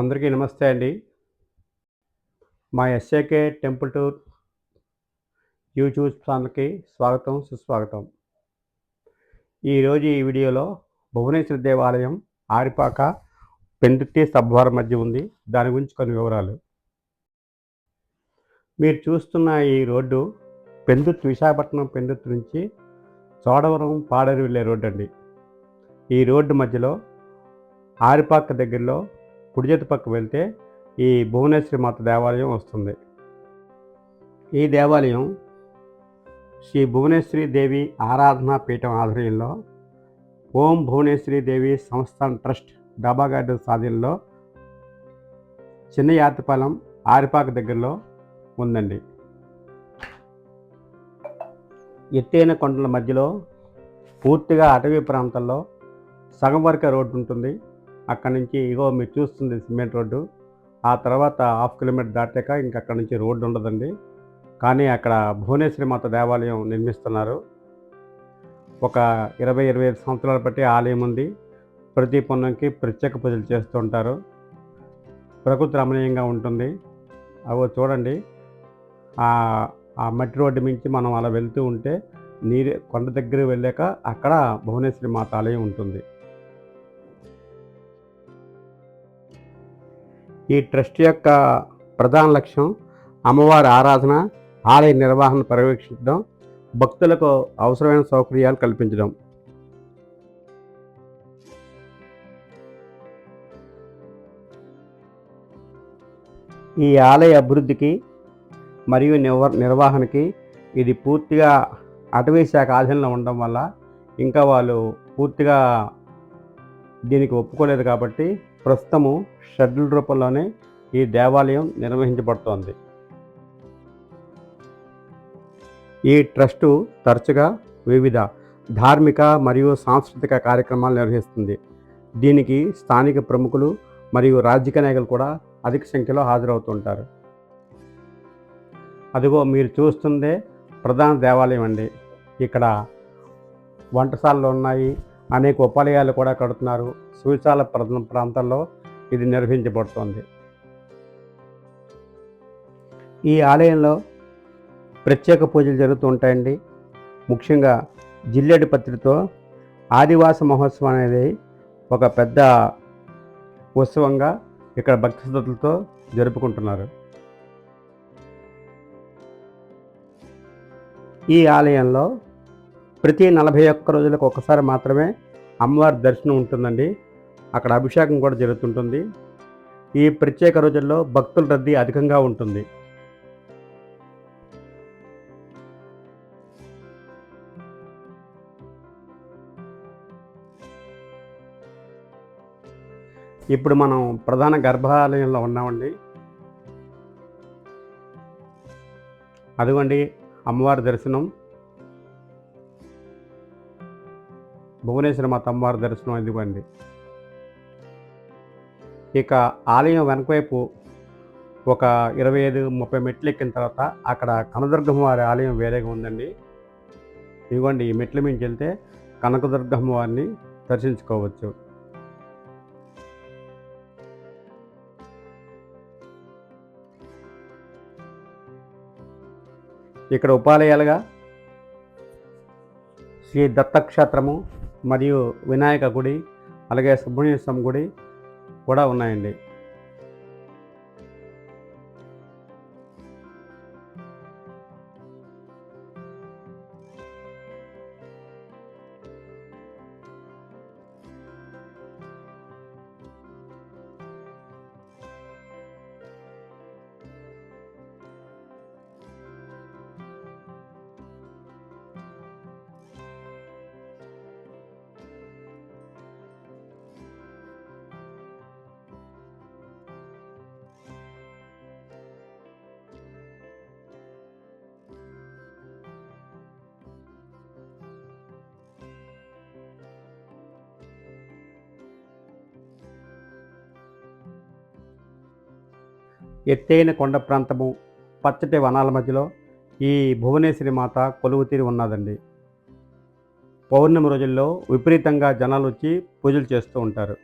అందరికీ నమస్తే అండి. మా ఎస్ఏకే టెంపుల్ టూర్ యూట్యూబ్ ఛానల్కి స్వాగతం సుస్వాగతం. ఈరోజు ఈ వీడియోలో భువనేశ్వర దేవాలయం ఆరిపాక పెందుర్తి సబ్వారం మధ్య ఉంది. దాని గురించి కొన్ని వివరాలు. మీరు చూస్తున్న ఈ రోడ్డు పెందుత్ విశాఖపట్నం పెందుత్ నుంచి చోడవరం పాడేరు వెళ్ళే రోడ్డు అండి. ఈ రోడ్డు మధ్యలో ఆరిపాక దగ్గరలో కుడి చేతి పక్క వెళ్తే ఈ భువనేశ్వరి మాత దేవాలయం వస్తుంది. ఈ దేవాలయం శ్రీ భువనేశ్వరి దేవి ఆరాధనా పీఠం ఆధ్వర్యంలో ఓం భువనేశ్వరి దేవి సంస్థాన్ ట్రస్ట్ డాబా గార్డెన్ సాధీనంలో చిన్న యాత్రపాలెం ఆరిపాక దగ్గరలో ఉందండి. ఎత్తైన కొండల మధ్యలో పూర్తిగా అటవీ ప్రాంతంలో సగం వరకే రోడ్డు ఉంటుంది. అక్కడ నుంచి ఇగో మీరు చూస్తుంది సిమెంట్ రోడ్డు. ఆ తర్వాత హాఫ్ కిలోమీటర్ దాటాక ఇంకా అక్కడ నుంచి రోడ్డు ఉండదండి. కానీ అక్కడ భువనేశ్వరి మాత దేవాలయం నిర్మిస్తున్నారు. ఒక ఇరవై ఇరవై ఐదు సంవత్సరాలు బట్టి ఆలయం ఉంది. ప్రతి పొన్నంకి ప్రత్యేక పూజలు చేస్తుంటారు ప్రకృతి రమణీయంగా ఉంటుంది. అవో చూడండి. ఆ ఆ మట్టి రోడ్డు మించి మనం అలా వెళ్తూ ఉంటే నీరు కొండ దగ్గర వెళ్ళాక అక్కడ భువనేశ్వరి మాత ఆలయం ఉంటుంది. ఈ ట్రస్ట్ యొక్క ప్రధాన లక్ష్యం అమ్మవారి ఆరాధన ఆలయ నిర్వహణ పర్యవేక్షించడం భక్తులకు అవసరమైన సౌకర్యాలు కల్పించడం. ఈ ఆలయ అభివృద్ధికి మరియు నిర్వ నిర్వహణకి ఇది పూర్తిగా అటవీ శాఖ ఆధీనంలో ఉండడం వల్ల ఇంకా వాళ్ళు పూర్తిగా దీనికి ఒప్పుకోలేదు కాబట్టి ప్రస్తుతము షెడ్యూల్ రూపంలోనే ఈ దేవాలయం నిర్వహించబడుతోంది. ఈ ట్రస్టు తరచుగా వివిధ ధార్మిక మరియు సాంస్కృతిక కార్యక్రమాలు నిర్వహిస్తుంది. దీనికి స్థానిక ప్రముఖులు మరియు రాజకీయ నాయకులు కూడా అధిక సంఖ్యలో హాజరవుతుంటారు. అదిగో మీరు చూస్తుందే ప్రధాన దేవాలయం అండి. ఇక్కడ వంటశాలలు ఉన్నాయి అనేక ఉపాలయాలు కూడా కడుతున్నారు. సూచాల ప్ర- ఇది నిర్వహించబడుతోంది. ఈ ఆలయంలో ప్రత్యేక పూజలు జరుగుతూ ఉంటాయండి. ముఖ్యంగా జిల్లెడి పత్రితో ఆదివాస మహోత్సవం అనేది ఒక పెద్ద ఉత్సవంగా ఇక్కడ భక్తి శ్రద్ధలతో జరుపుకుంటున్నారు. ఈ ఆలయంలో ప్రతి నలభై ఒక్క రోజులకు ఒకసారి మాత్రమే అమ్మవారి దర్శనం ఉంటుందండి. అక్కడ అభిషేకం కూడా జరుగుతుంటుంది. ఈ ప్రత్యేక రోజుల్లో భక్తుల రద్దీ అధికంగా ఉంటుంది. ఇప్పుడు మనం ప్రధాన గర్భాలయంలో ఉన్నామండి. అదిగోండి అమ్మవారి దర్శనం. భువనేశ్వర మా తమ్మవారి దర్శనం ఇదిగోండి. ఇక ఆలయం వెనకవైపు ఒక ఇరవై ఐదు ముప్పై మెట్లు ఎక్కిన తర్వాత అక్కడ కనదుర్గమ్మ వారి ఆలయం వేరేగా ఉందండి. ఇదిగోండి ఈ మెట్ల మించి వెళ్తే కనకదుర్గమ్మ వారిని దర్శించుకోవచ్చు. ఇక్కడ ఉపాలయాలుగా శ్రీ దత్తక్షేత్రము మరియు వినాయక గుడి అలాగే సుబ్రహ్మణ్య స్వామి గుడి కూడా ఉన్నాయండి. ఎత్తైన కొండ ప్రాంతము పచ్చటి వనాల మధ్యలో ఈ భువనేశ్వరి మాత కొలువు తీరి ఉన్నదండి. పౌర్ణమి రోజుల్లో విపరీతంగా జనాలు వచ్చి పూజలు చేస్తూ ఉంటారు.